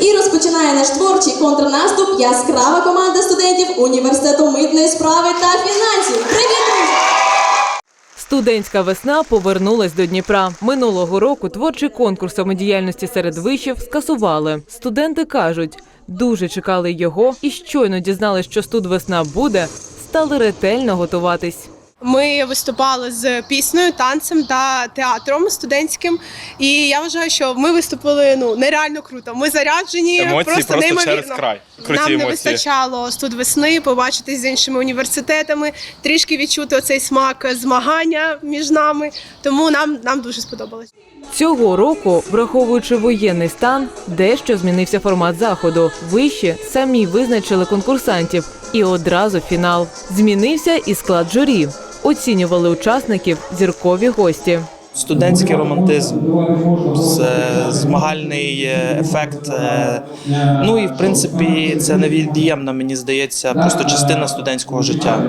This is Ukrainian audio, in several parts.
І розпочинає наш творчий контрнаступ яскрава команда студентів університету митної справи та фінансів. Привіт! Студентська весна повернулась до Дніпра. Минулого року творчий конкурс самодіяльності серед вишів скасували. Студенти кажуть, дуже чекали його і щойно дізнали, що студвесна буде, стали ретельно готуватись. Ми виступали з піснею, танцем та театром студентським. І я вважаю, що ми виступили ну нереально круто. Ми заряджені Емоції просто, просто неймовірно. через край. Круті Нам не емоції. вистачало студ весни, побачитись з іншими університетами, трішки відчути оцей смак змагання між нами. Тому нам, нам дуже сподобалось. Цього року, враховуючи воєнний стан, дещо змінився формат заходу. Виші самі визначили конкурсантів і одразу фінал. Змінився і склад журі. Оцінювали учасників зіркові гості. Студентський романтизм, змагальний е, ефект. е, Ну і в принципі це невід'ємна, мені здається, просто частина студентського життя.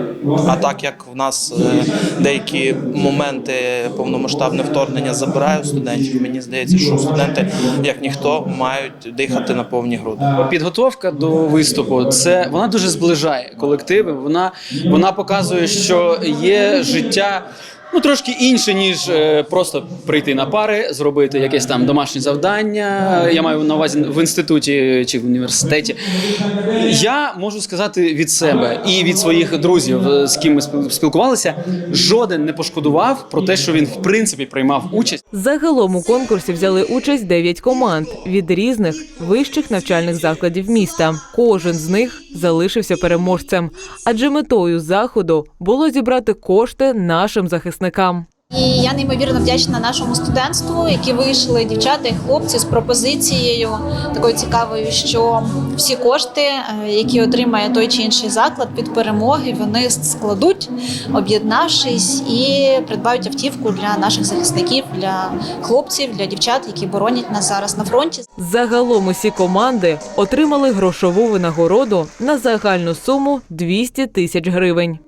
А так як в нас е, деякі моменти повномасштабне вторгнення забирають студентів, мені здається, що студенти, як ніхто, мають дихати на повні груди. Підготовка до виступу це вона дуже зближає колективи. Вона, вона показує, що є життя. Ну, трошки інше, ніж е, просто прийти на пари, зробити якесь там домашнє завдання. Я маю на увазі в інституті чи в університеті. Я можу сказати від себе і від своїх друзів, е, з ким ми спіл- спілкувалися, жоден не пошкодував про те, що він в принципі приймав участь. Загалом у конкурсі взяли участь 9 команд від різних вищих навчальних закладів міста. Кожен з них залишився переможцем, адже метою заходу було зібрати кошти нашим захисникам. І я неймовірно вдячна нашому студентству, які вийшли дівчата і хлопці з пропозицією такою цікавою, що всі кошти, е, які отримає той чи інший заклад від перемоги, вони складуть, об'єднавшись і придбають автівку для наших захисників, для хлопців, для дівчат, які боронять нас зараз на фронті. Загалом усі команди отримали грошову винагороду на загальну суму 200 тисяч гривень.